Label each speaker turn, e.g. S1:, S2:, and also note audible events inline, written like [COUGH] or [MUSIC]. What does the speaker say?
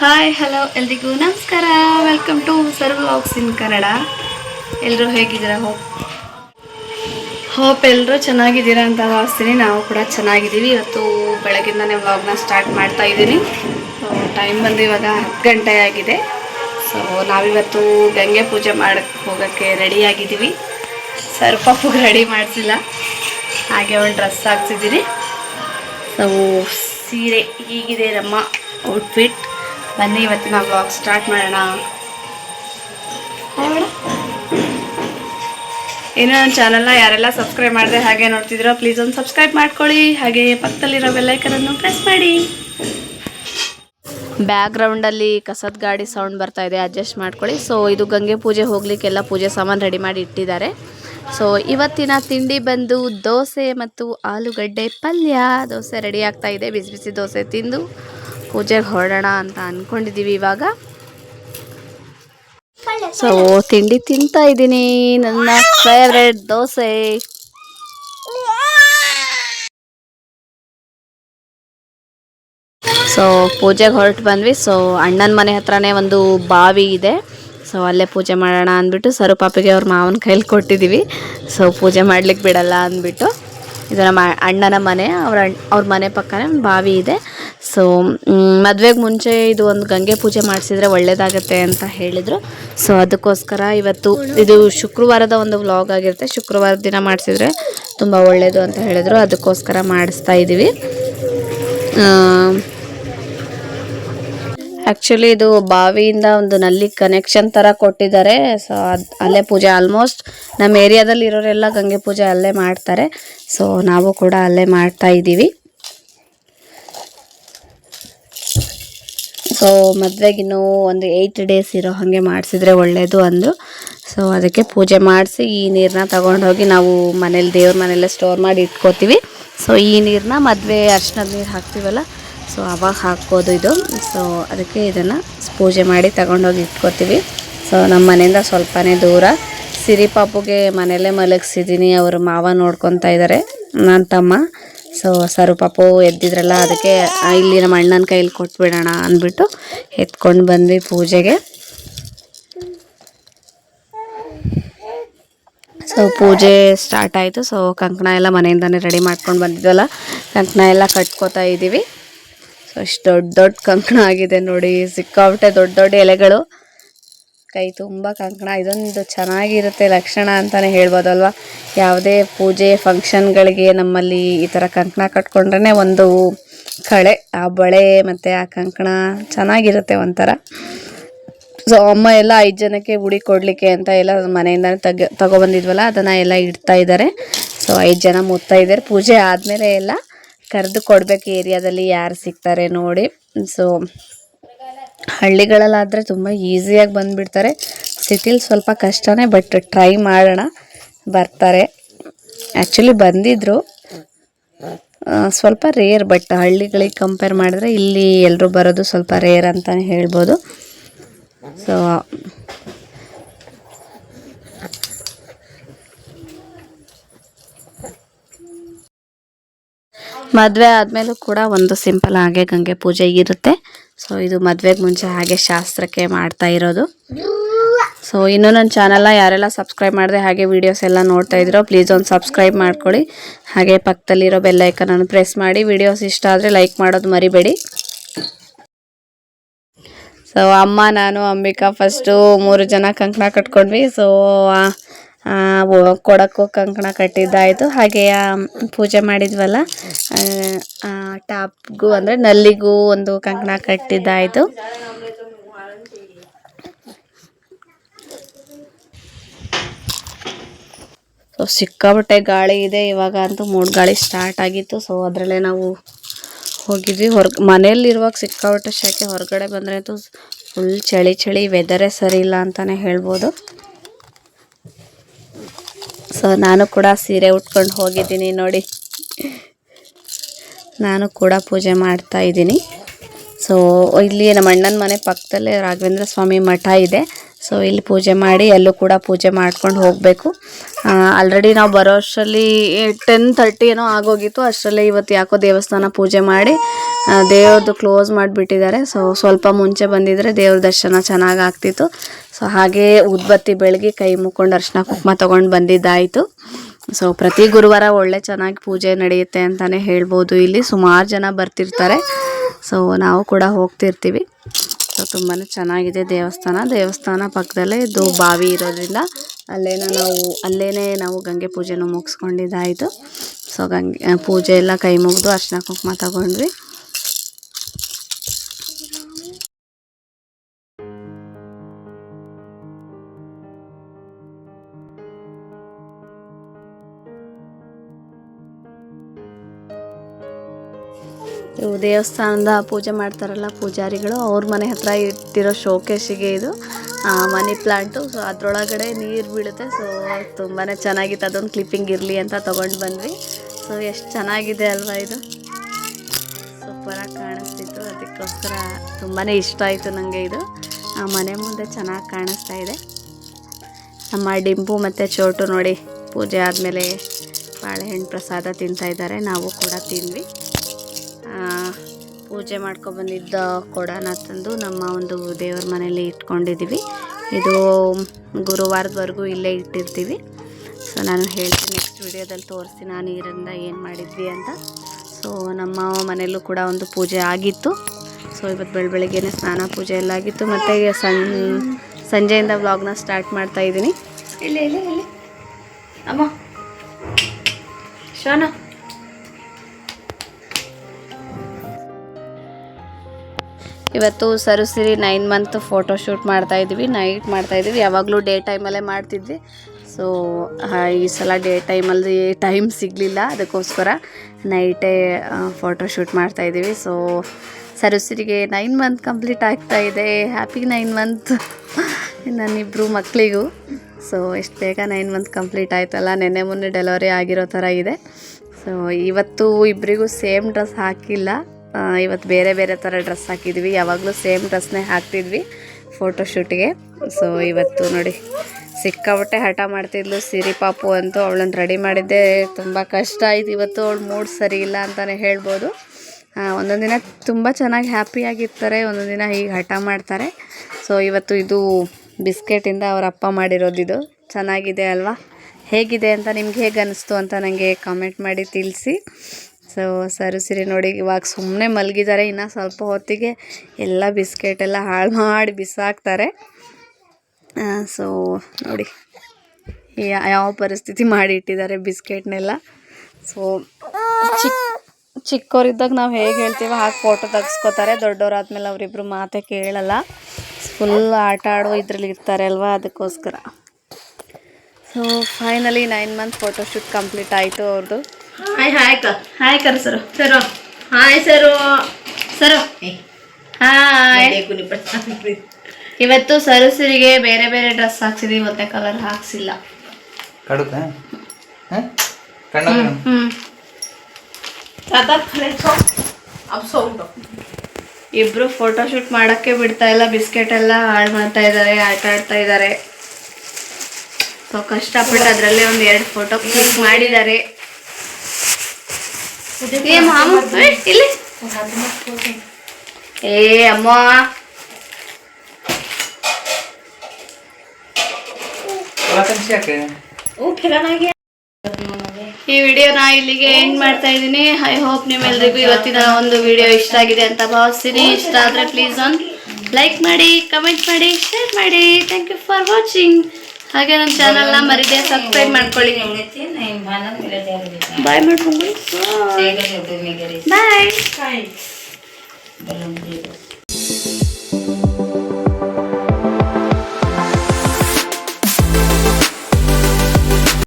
S1: Hi hello ಎಲ್ರಿಗೂ ನಮಸ್ಕಾರ. Welcome to serve vlogs in Kannada ಎಲ್ಲರೂ ಹೇಗಿದ್ದೀರ? ಹೋಪ್ ಹೋಪ್ ಎಲ್ಲರೂ ಚೆನ್ನಾಗಿದ್ದೀರಾ ಅಂತ ಭಾವಿಸ್ತೀನಿ. ನಾವು ಕೂಡ ಚೆನ್ನಾಗಿದ್ದೀವಿ. ಇವತ್ತು ಬೆಳಗ್ಗಿಂದನೇ ವ್ಲಾಗ್ನ ಸ್ಟಾರ್ಟ್ ಮಾಡ್ತಾ ಇದ್ದೀನಿ. ಸೊ ಟೈಮ್ ಬಂದು ಇವಾಗ ಹತ್ತು ಗಂಟೆ ಆಗಿದೆ. ಸೊ ನಾವಿವತ್ತು ಗಂಗೆ ಪೂಜೆ ಮಾಡಕ್ಕೆ ಹೋಗೋಕ್ಕೆ ಸರ್ ಪಪ್ಪಗೆ ರೆಡಿ ಮಾಡಿಸಿಲ್ಲ. ಹಾಗೆ ಒಂದು ಡ್ರೆಸ್ ಹಾಕ್ಸಿದ್ದೀನಿ. ಸೊ ಸೀರೆ ಹೀಗಿದೆ ನಮ್ಮ ಔಟ್ಫಿಟ್ ಬನ್ನಿ ಇವತ್ತಿನ ಬ್ಲಾಗ್ ಸ್ಟಾರ್ಟ್ ಮಾಡೋಣ. ಏನೋ. ಇನ್ನು ನನ್ನ ಚಾನಲ್ನ ಯಾರೆಲ್ಲ ಸಬ್ಸ್ಕ್ರೈಬ್ ಮಾಡಿದೆ ಹಾಗೆ ನೋಡ್ತಿದ್ದೀರೋ ಪ್ಲೀಸ್ ಒಂದು ಸಬ್ಸ್ಕ್ರೈಬ್ ಮಾಡ್ಕೊಳ್ಳಿ. ಹಾಗೆ ಪಕ್ಕದಲ್ಲಿರೋ ಬೆಲ್ಲೈಕನನ್ನು ಪ್ರೆಸ್ ಮಾಡಿ. ಬ್ಯಾಕ್ಗ್ರೌಂಡಲ್ಲಿ ಕಸದ ಗಾಡಿ ಸೌಂಡ್ ಬರ್ತಾ ಇದೆ ಅಡ್ಜಸ್ಟ್ ಮಾಡ್ಕೊಳ್ಳಿ. ಸೊ ಇದು ಗಂಗೆ ಪೂಜೆ ಹೋಗ್ಲಿಕ್ಕೆಲ್ಲ ಪೂಜೆ ಸಾಮಾನು ರೆಡಿ ಮಾಡಿ ಇಟ್ಟಿದ್ದಾರೆ. ಸೊ ಇವತ್ತಿನ ತಿಂಡಿ ಬಂದು ದೋಸೆ ಮತ್ತು ಆಲೂಗಡ್ಡೆ ಪಲ್ಯ. ದೋಸೆ ರೆಡಿ ಆಗ್ತಾ ಇದೆ ಬಿಸಿ ಬಿಸಿ ದೋಸೆ ತಿಂದು. ಪೂಜೆಗೆ ಹೊರಡೋಣ ಅಂತ ಅಂದ್ಕೊಂಡಿದ್ದೀವಿ ಇವಾಗ. ಸೊ ತಿಂಡಿ ತಿಂತಾ ಇದ್ದೀನಿ. ನನ್ನ ಫೇವ್ರೆಟ್ ದೋಸೆ. ಸೊ ಪೂಜೆಗೆ ಹೊರಟು ಬಂದ್ವಿ. ಸೊ ಅಣ್ಣನ ಮನೆ ಹತ್ರನೇ ಒಂದು ಬಾವಿ ಇದೆ. ಸೊ ಅಲ್ಲೇ ಪೂಜೆ ಮಾಡೋಣ ಅಂದ್ಬಿಟ್ಟು ಸರು ಪಾಪಿಗೆ ಅವ್ರ ಮಾವನ ಕೈಲಿ ಕೊಟ್ಟಿದ್ದೀವಿ. ಸೊ ಪೂಜೆ ಮಾಡ್ಲಿಕ್ಕೆ ಬಿಡಲ್ಲ ಅಂದ್ಬಿಟ್ಟು. ಇದು ನಮ್ಮ ಅಣ್ಣನ ಮನೆ, ಅವ್ರ ಅವ್ರ ಮನೆ ಪಕ್ಕನೇ ಬಾವಿ ಇದೆ. ಸೊ ಮದುವೆಗೆ ಮುಂಚೆ ಇದು ಒಂದು ಗಂಗೆ ಪೂಜೆ ಮಾಡಿಸಿದ್ರೆ ಒಳ್ಳೇದಾಗತ್ತೆ ಅಂತ ಹೇಳಿದರು. ಸೊ ಅದಕ್ಕೋಸ್ಕರ ಇವತ್ತು ಇದು ಶುಕ್ರವಾರದ ಒಂದು ವ್ಲಾಗ್ ಆಗಿರುತ್ತೆ. ಶುಕ್ರವಾರ ದಿನ ಮಾಡಿಸಿದ್ರೆ ತುಂಬ ಒಳ್ಳೆಯದು ಅಂತ ಹೇಳಿದರು. ಅದಕ್ಕೋಸ್ಕರ ಮಾಡಿಸ್ತಾ ಇದ್ದೀವಿ ಆ್ಯಕ್ಚುಲಿ ಇದು ಬಾವಿಯಿಂದ ಒಂದು ನಲ್ಲಿ ಕನೆಕ್ಷನ್ ಥರ ಕೊಟ್ಟಿದ್ದಾರೆ. ಸೊ ಅದು ಅಲ್ಲೇ ಪೂಜೆ ಆಲ್ಮೋಸ್ಟ್ ನಮ್ಮ ಏರಿಯಾದಲ್ಲಿ ಇರೋರೆಲ್ಲ ಗಂಗೆ ಪೂಜೆ ಅಲ್ಲೇ ಮಾಡ್ತಾರೆ. ಸೊ ನಾವು ಕೂಡ ಅಲ್ಲೇ ಮಾಡ್ತಾ ಇದ್ದೀವಿ. ಸೊ ಮದುವೆಗೆ ಇನ್ನೂ ಒಂದು ಏಯ್ಟ್ ಡೇಸ್ ಇರೋ ಹಾಗೆ ಮಾಡಿಸಿದ್ರೆ ಒಳ್ಳೆಯದು ಅಂದರು ಸೊ ಅದಕ್ಕೆ ಪೂಜೆ ಮಾಡಿಸಿ ಈ ನೀರನ್ನ ತಗೊಂಡೋಗಿ ನಾವು ಮನೇಲಿ ದೇವ್ರ ಮನೆಯಲ್ಲೇ ಸ್ಟೋರ್ ಮಾಡಿ ಇಟ್ಕೋತೀವಿ. ಸೊ ಈ ನೀರನ್ನ ಮದುವೆ ಅರ್ಶಿನದ ನೀರು ಹಾಕ್ತೀವಲ್ಲ ಸೊ ಅವಾಗ ಹಾಕ್ಬೋದು ಇದು. ಸೊ ಅದಕ್ಕೆ ಇದನ್ನು ಪೂಜೆ ಮಾಡಿ ತಗೊಂಡೋಗಿ ಇಟ್ಕೋತೀವಿ. ಸೊ ನಮ್ಮ ಮನೆಯಿಂದ ಸ್ವಲ್ಪನೇ ದೂರ. ಸಿರಿ ಪಾಪುಗೆ ಮನೆಯಲ್ಲೇ ಮಲಗಿಸಿದ್ದೀನಿ. ಅವರು ಮಾವ ನೋಡ್ಕೊತಾ ಇದ್ದಾರೆ ನನ್ನ ತಮ್ಮ. ಸೊ ಸರು ಪಾಪು ಎದ್ದಿದ್ರಲ್ಲ, ಅದಕ್ಕೆ ಇಲ್ಲಿ ನಮ್ಮ ಅಣ್ಣನ ಕೈಲಿ ಕೊಟ್ಬಿಡೋಣ ಅಂದ್ಬಿಟ್ಟು ಎತ್ಕೊಂಡು ಬಂದ್ವಿ ಪೂಜೆಗೆ. ಸೊ ಪೂಜೆ ಸ್ಟಾರ್ಟ್ ಆಯಿತು. ಸೊ ಕಂಕಣ ಎಲ್ಲ ಮನೆಯಿಂದನೇ ರೆಡಿ ಮಾಡ್ಕೊಂಡು ಬಂದಿದ್ವಲ್ಲ, ಕಂಕಣ ಎಲ್ಲ ಕಟ್ಕೋತಾ ಇದ್ದೀವಿ ಅಷ್ಟು ದೊಡ್ಡ ದೊಡ್ಡ ಕಂಕಣ ಆಗಿದೆ ನೋಡಿ ಸಿಕ್ಕಾಬಿಟ್ಟೆ ದೊಡ್ಡ ದೊಡ್ಡ ಎಲೆಗಳು. ಕೈ ತುಂಬ ಕಂಕಣ, ಇದೊಂದು ಚೆನ್ನಾಗಿರುತ್ತೆ ಲಕ್ಷಣ ಅಂತಲೇ ಹೇಳ್ಬೋದಲ್ವಾ ಯಾವುದೇ ಪೂಜೆ, ಫಂಕ್ಷನ್ಗಳಿಗೆ ನಮ್ಮಲ್ಲಿ ಈ ಥರ ಕಂಕಣ ಕಟ್ಕೊಂಡ್ರೆ ಒಂದು ಕಳೆ, ಆ ಬಳೆ ಮತ್ತು ಆ ಕಂಕಣ ಚೆನ್ನಾಗಿರುತ್ತೆ ಒಂಥರ. ಸೊ ಅಮ್ಮ ಎಲ್ಲ ಐದು ಜನಕ್ಕೆ ಉಡಿ ಕೊಡಲಿಕ್ಕೆ ಅಂತ ಎಲ್ಲ ಮನೆಯಿಂದ ತಗ, ತಗೊಬಂದಿದ್ವಲ್ಲ, ಅದನ್ನು ಎಲ್ಲ ಇಡ್ತಾ ಇದ್ದಾರೆ. ಸೊ ಐದು ಜನ ಮುತ್ತೈದೆಯರು ಪೂಜೆ ಆದಮೇಲೆ ಎಲ್ಲ ಕರೆದು ಕೊಡಬೇಕು ಏರಿಯಾದಲ್ಲಿ ಯಾರು ಸಿಗ್ತಾರೆ ನೋಡಿ. ಸೊ ಹಳ್ಳಿಗಳಲ್ಲಾದರೆ ತುಂಬ ಈಸಿಯಾಗಿ ಬಂದುಬಿಡ್ತಾರೆ. ಸಿಟಿಲಿ ಸ್ವಲ್ಪ ಕಷ್ಟನೇ ಬಟ್ ಟ್ರೈ ಮಾಡೋಣ. ಬರ್ತಾರೆ. ಆ್ಯಕ್ಚುಲಿ ಬಂದಿದ್ದರು ಸ್ವಲ್ಪ ರೇರ್ ಬಟ್ ಹಳ್ಳಿಗಳಿಗೆ ಕಂಪೇರ್ ಮಾಡಿದ್ರೆ ಇಲ್ಲಿ ಎಲ್ಲರೂ ಬರೋದು ಸ್ವಲ್ಪ ರೇರ್ ಅಂತಲೇ ಹೇಳ್ಬೋದು. ಸೊ ಮದುವೆ ಆದಮೇಲೂ ಕೂಡ ಒಂದು ಸಿಂಪಲ್ ಹಾಗೆ ಗಂಗೆ ಪೂಜೆ ಇರುತ್ತೆ. ಸೊ ಇದು ಮದುವೆಗೆ ಮುಂಚೆ ಹಾಗೆ ಶಾಸ್ತ್ರಕ್ಕೆ ಮಾಡ್ತಾ ಇರೋದು. ಸೊ ಇನ್ನೂ ನನ್ನ ಚಾನಲ್ನ ಯಾರೆಲ್ಲ ಸಬ್ಸ್ಕ್ರೈಬ್ ಮಾಡಿದೆ ಹಾಗೆ ವೀಡಿಯೋಸ್ ಎಲ್ಲ ನೋಡ್ತಾ ಇದ್ರೋ ಪ್ಲೀಸ್ ಒಂದು ಸಬ್ಸ್ಕ್ರೈಬ್ ಮಾಡ್ಕೊಳ್ಳಿ ಹಾಗೆ ಪಕ್ಕದಲ್ಲಿರೋ ಬೆಲ್ಲೈಕನನ್ನು ಪ್ರೆಸ್ ಮಾಡಿ. ವೀಡಿಯೋಸ್ ಇಷ್ಟ ಆದರೆ ಲೈಕ್ ಮಾಡೋದು ಮರಿಬೇಡಿ. ಸೊ ಅಮ್ಮ, ನಾನು, ಅಂಬಿಕಾ ಫಸ್ಟು ಮೂರು ಜನ ಕಂಕಣ ಕಟ್ಕೊಂಡ್ವಿ. ಸೊ ಕೊಡಕ್ಕೂ ಕಂಕಣ ಕಟ್ಟಿದ್ದಾಯಿತು. ಹಾಗೆ ಪೂಜೆ ಮಾಡಿದ್ವಲ್ಲ ಟಾಪ್ಗೂ ಅಂದರೆ ನಲ್ಲಿಗೂ ಒಂದು ಕಂಕಣ ಕಟ್ಟಿದ್ದಾಯಿತು. ಸೊ ಸಿಕ್ಕಾಪಟ್ಟೆ ಗಾಳಿ ಇದೆ. ಇವಾಗ ಅಂತೂ ಮೂಡ್ ಗಾಳಿ ಸ್ಟಾರ್ಟ್ ಆಗಿತ್ತು. ಸೊ ಅದರಲ್ಲೇ ನಾವು ಹೋಗಿದ್ವಿ. ಹೊರ ಮನೆಯಲ್ಲಿರುವಾಗ ಸಿಕ್ಕಾಪಟ್ಟೆ ಶಾಖೆ ಹೊರಗಡೆ ಬಂದರೆ ಅಂತೂ ಫುಲ್ ಚಳಿ ಚಳಿ ವೆದರೇ ಸರಿ ಇಲ್ಲ ಅಂತಲೇ ಹೇಳ್ಬೋದು. ಸೊ ನಾನು ಕೂಡ ಸೀರೆ ಉಟ್ಕೊಂಡು ಹೋಗಿದ್ದೀನಿ ನೋಡಿ. ನಾನು ಕೂಡ ಪೂಜೆ ಮಾಡ್ತಾ ಇದ್ದೀನಿ. ಸೊ ಇಲ್ಲಿ ನಮ್ಮ ಅಣ್ಣನ ಮನೆ ಪಕ್ಕದಲ್ಲೇ ರಾಘವೇಂದ್ರ ಸ್ವಾಮಿ ಮಠ ಇದೆ. ಸೊ ಇಲ್ಲಿ ಪೂಜೆ ಮಾಡಿ ಎಲ್ಲೂ ಕೂಡ ಪೂಜೆ ಮಾಡ್ಕೊಂಡು ಹೋಗಬೇಕು. ಆಲ್ರೆಡಿ ನಾವು ಬರೋ ಅಷ್ಟರಲ್ಲಿ ಟೆನ್ ತರ್ಟಿ ಏನೋ ಆಗೋಗಿತ್ತು. ಅಷ್ಟರಲ್ಲೇ ಇವತ್ತು ಯಾಕೋ ದೇವಸ್ಥಾನ ಪೂಜೆ ಮಾಡಿ ದೇವ್ರದ್ದು ಕ್ಲೋಸ್ ಮಾಡಿಬಿಟ್ಟಿದ್ದಾರೆ. ಸೊ ಸ್ವಲ್ಪ ಮುಂಚೆ ಬಂದಿದ್ದರೆ ದೇವ್ರ ದರ್ಶನ ಚೆನ್ನಾಗಿ ಆಗ್ತಿತ್ತು. ಸೊ ಹಾಗೆ ಉದ್ಬತ್ತಿ ಬೆಳಗ್ಗೆ ಕೈ ಮುಕ್ಕೊಂಡು ಅರ್ಶಿನ ಕುಂಕುಮ ತೊಗೊಂಡು ಬಂದಿದ್ದಾಯಿತು. ಸೊ ಪ್ರತಿ ಗುರುವಾರ ಒಳ್ಳೆ ಚೆನ್ನಾಗಿ ಪೂಜೆ ನಡೆಯುತ್ತೆ ಅಂತಲೇ ಹೇಳ್ಬೋದು. ಇಲ್ಲಿ ಸುಮಾರು ಜನ ಬರ್ತಿರ್ತಾರೆ. ಸೊ ನಾವು ಕೂಡ ಹೋಗ್ತಿರ್ತೀವಿ. ಸೊ ತುಂಬಾ ಚೆನ್ನಾಗಿದೆ ದೇವಸ್ಥಾನ. ದೇವಸ್ಥಾನ ಪಕ್ಕದಲ್ಲೇ ಇದು ಬಾವಿ ಇರೋದ್ರಿಂದ ಅಲ್ಲೇನ ನಾವು ಅಲ್ಲೇ ನಾವು ಗಂಗೆ ಪೂಜೆನೂ ಮುಗಿಸ್ಕೊಂಡಿದ್ದಾಯಿತು. ಸೊ ಗಂಗೆ, ಪೂಜೆ ಎಲ್ಲ ಕೈ ಮುಗಿದು ಅರ್ಶಿನ ಕುಂಕುಮ ತಗೊಂಡ್ವಿ. ಇವು ದೇವಸ್ಥಾನದ ಪೂಜೆ ಮಾಡ್ತಾರಲ್ಲ ಪೂಜಾರಿಗಳು, ಅವ್ರ ಮನೆ ಹತ್ರ ಇಟ್ಟಿರೋ ಶೋಕೇಶಿಗೆ ಇದು ಮನಿ ಪ್ಲಾಂಟು ಸೊ ಅದರೊಳಗಡೆ ನೀರು ಬೀಳುತ್ತೆ. ಸೊ ತುಂಬಾ ಚೆನ್ನಾಗಿತ್ತು. ಅದೊಂದು ಕ್ಲಿಪ್ಪಿಂಗ್ ಇರಲಿ ಅಂತ ತೊಗೊಂಡು ಬಂದ್ವಿ. ಸೊ ಎಷ್ಟು ಚೆನ್ನಾಗಿದೆ ಅಲ್ವಾ ಇದು? ಸೂಪರಾಗಿ ಕಾಣಿಸ್ತಿತ್ತು. ಅದಕ್ಕೋಸ್ಕರ ತುಂಬಾ ಇಷ್ಟ ಆಯಿತು ನನಗೆ ಇದು. ಆ, ಮನೆ ಮುಂದೆ ಚೆನ್ನಾಗಿ ಕಾಣಿಸ್ತಾ ಇದೆ. ನಮ್ಮ ಡಿಂಪು ಮತ್ತು ಚೋಟು ನೋಡಿ, ಪೂಜೆ ಆದಮೇಲೆ ಬಾಳೆಹಣ್ಣು ಪ್ರಸಾದ ತಿಂತಾಯಿದ್ದಾರೆ ನಾವು ಕೂಡ ತಿಂದ್ವಿ. ಪೂಜೆ ಮಾಡ್ಕೊಬಂದಿದ್ದ ಕೊಡನ ತಂದು ನಮ್ಮ ಒಂದು ದೇವ್ರ ಮನೇಲಿ ಇಟ್ಕೊಂಡಿದ್ದೀವಿ. ಇದು ಗುರುವಾರದವರೆಗೂ ಇಲ್ಲೇ ಇಟ್ಟಿರ್ತೀವಿ. ಸೊ ನಾನು ಹೇಳ್ತೀನಿ ನೆಕ್ಸ್ಟ್ ವಿಡಿಯೋದಲ್ಲಿ ತೋರಿಸ್ತೀನಿ ನಾನು ಇದರಿಂದ ಏನು ಮಾಡಿದ್ವಿ ಅಂತ. ಸೊ ನಮ್ಮ ಮನೆಯಲ್ಲೂ ಕೂಡ ಒಂದು ಪೂಜೆ ಆಗಿತ್ತು. ಸೊ ಇವತ್ತು ಬೆಳ ಬೆಳಗ್ಗೆನೇ ಸ್ನಾನ, ಪೂಜೆ ಎಲ್ಲ ಆಗಿತ್ತು. ಮತ್ತು ಸಂ, ಸಂಜೆಯಿಂದ ವ್ಲಾಗ್ನ ಸ್ಟಾರ್ಟ್ ಮಾಡ್ತಾ ಇದ್ದೀನಿ. ಇಲ್ಲಿ ಇಲ್ಲಿ ಇಲ್ಲಿ. ಅಮ್ಮ. ಶೋನ. ಇವತ್ತು Sarusiri nine month photo shoot ಮಾಡ್ತಾ ಇದ್ವಿ ನೈಟ್ ಮಾಡ್ತಾ ಇದ್ವಿ. ಯಾವಾಗಲೂ ಡೇ ಟೈಮಲ್ಲೇ ಮಾಡ್ತಿದ್ವಿ. ಸೊ ಈ ಸಲ ಡೇ ಟೈಮಲ್ಲಿ ಟೈಮ್ ಸಿಗಲಿಲ್ಲ, ಅದಕ್ಕೋಸ್ಕರ ನೈಟೇ ಫೋಟೋ ಶೂಟ್ ಮಾಡ್ತಾ ಇದ್ದೀವಿ ಸೊ ಸರುಸಿರಿಗೆ ನೈನ್ ಮಂತ್ ಕಂಪ್ಲೀಟ್ ಆಗ್ತಾ ಇದೆ. ಹ್ಯಾಪಿ ನೈನ್ ಮಂತ್ [LAUGHS] ನನ್ನಿಬ್ಬರು ಮಕ್ಕಳಿಗೂ ಸೊ ಎಷ್ಟು ಬೇಗ ನೈನ್ ಮಂತ್ ಕಂಪ್ಲೀಟ್ ಆಯ್ತಲ್ಲ, ನೆನ್ನೆ ಮೊನ್ನೆ ಡೆಲಿವರಿ ಆಗಿರೋ ಥರ ಇದೆ. ಸೊ ಇವತ್ತು ಇಬ್ಬರಿಗೂ ಸೇಮ್ ಡ್ರೆಸ್ ಹಾಕಿಲ್ಲ. ಇವತ್ತು ಬೇರೆ ಬೇರೆ ಥರ ಡ್ರೆಸ್ ಹಾಕಿದ್ವಿ. ಯಾವಾಗಲೂ ಸೇಮ್ ಡ್ರೆಸ್ನೇ ಹಾಕ್ತಿದ್ವಿ ಫೋಟೋಶೂಟಿಗೆ ಸೊ ಇವತ್ತು ನೋಡಿ, ಸಿಕ್ಕಾಪಟ್ಟೆ ಹಠ ಮಾಡ್ತಿದ್ಲು. ಸಿರಿ ಪಾಪು ಅಂತೂ ಅವಳನ್ನು ರೆಡಿ ಮಾಡಿದ್ದೆ. ತುಂಬ ಕಷ್ಟ ಆಯ್ತು. ಇವತ್ತು ಅವಳು ಮೂಡ್ ಸರಿ ಇಲ್ಲ ಅಂತಲೇ ಹೇಳ್ಬೋದು. ಒಂದೊಂದು ದಿನ ತುಂಬ ಚೆನ್ನಾಗಿ ಹ್ಯಾಪಿಯಾಗಿರ್ತಾರೆ ಒಂದೊಂದು ದಿನ ಹೀಗೆ ಹಠ ಮಾಡ್ತಾರೆ. ಸೊ ಇವತ್ತು ಇದು ಬಿಸ್ಕೆಟಿಂದ ಅವರ ಅಪ್ಪ ಮಾಡಿರೋದಿದು ಚೆನ್ನಾಗಿದೆ ಅಲ್ವಾ? ಹೇಗಿದೆ ಅಂತ ನಿಮ್ಗೆ ಹೇಗೆ ಅನಿಸ್ತು ಅಂತ ನನಗೆ ಕಾಮೆಂಟ್ ಮಾಡಿ ತಿಳಿಸಿ. ಸೊ ಸರು, ಸಿರಿ ನೋಡಿ, ಇವಾಗ ಸುಮ್ಮನೆ ಮಲಗಿದ್ದಾರೆ ಇನ್ನು ಸ್ವಲ್ಪ ಹೊತ್ತಿಗೆ ಎಲ್ಲ ಬಿಸ್ಕೆಟ್ ಎಲ್ಲ ಹಾಳು ಮಾಡಿ ಬಿಸಾಕ್ತಾರೆ. ಸೊ ನೋಡಿ ಯಾವ ಪರಿಸ್ಥಿತಿ ಮಾಡಿ ಇಟ್ಟಿದ್ದಾರೆ ಬಿಸ್ಕೆಟ್ನೆಲ್ಲ. ಸೊ ಚಿಕ್ಕ ಚಿಕ್ಕವರಿದ್ದಾಗ ನಾವು ಹೇಗೆ ಹೇಳ್ತೀವೋ ಹಾಗೆ ಫೋಟೋ ತೆಗೆಸ್ಕೋತಾರೆ. ದೊಡ್ಡವರಾದ್ಮೇಲೆ ಅವರಿಬ್ಬರು ಮಾತೇ ಕೇಳಲ್ಲ. ಫುಲ್ ಆಟ ಆಡೋ ಇದ್ರಲ್ಲಿ ಇರ್ತಾರೆ ಅಲ್ವಾ ಅದಕ್ಕೋಸ್ಕರ. So finally nine month photoshoot complete ಆಯಿತು ಅವ್ರದ್ದು
S2: ಹಾಯ್ ಹಾಯ್ ಕ
S1: ಹಾಯ್ ಕರ್ ಸರು.
S2: ಸರು. ಹಾಯ್ ಸರು.
S1: ಸರು. ಹಾಯ್. ಇವತ್ತು ಸರಸರಿಗೆ ಬೇರೆ ಬೇರೆ ಡ್ರೆಸ್ ಹಾಕ್ಸಿದೀವಿ ಮತ್ತೆ ಕಲರ್ ಹಾಕ್ಸಿಲ್ಲ.
S3: ಕಡುಕ?
S1: ಇಬ್ರು ಫೋಟೋ ಶೂಟ್ ಮಾಡಕ್ಕೆ ಬಿಡ್ತಾ ಇಲ್ಲ ಬಿಸ್ಕೆಟ್ ಎಲ್ಲ ಹಾಳು ಮಾಡ್ತಾ ಇದ್ದಾರೆ ಆಟ ಆಡ್ತಾ ಇದ್ದಾರೆ ಸೊ ಕಷ್ಟಪಟ್ಟು ಅದರಲ್ಲೇ ಒಂದು ಎರಡು ಫೋಟೋ ಕ್ಲಿಕ್ ಮಾಡಿದ್ದಾರೆ. ಏ ಮಾಮ ಏ, ಇಲ್ಲಿ. ಏ ಅಮ್ಮ.
S3: ಈ ವಿಡಿಯೋ
S2: ಓ ಫಿರನಾಗಿ
S1: ಈ ವಿಡಿಯೋನ ಇಲ್ಲಿಗೆ ಎಂಡ್ ಮಾಡ್ತಾ ಇದ್ದೀನಿ. ಐ ಹೋಪ್ ನಿಮ್ಮೆಲ್ರಿಗೂ ಇವತ್ತಿನ ಒಂದು ವಿಡಿಯೋ ಇಷ್ಟ ಆಗಿದೆ ಅಂತ ಭಾವಿಸ್ತೀನಿ. ಇಷ್ಟ ಆದರೆ ಪ್ಲೀಸ್ ಒಂದು ಲೈಕ್ ಮಾಡಿ ಕಮೆಂಟ್ ಮಾಡಿ ಶೇರ್ ಮಾಡಿ. ಥ್ಯಾಂಕ್ ಯು ಫಾರ್ ವಾಚಿಂಗ್ ಹಾಗೆ ನಮ್ಮ ಚಾನಲ್ನ ಮರಿದೆ ಸಬ್ಸ್ಕ್ರೈಬ್ ಮಾಡ್ಕೊಳ್ಳಿ. ಬಾಯ್ ಮಾಡ್ಕೊಂಡು ಬಾಯ್.
S2: ಹಾಯ್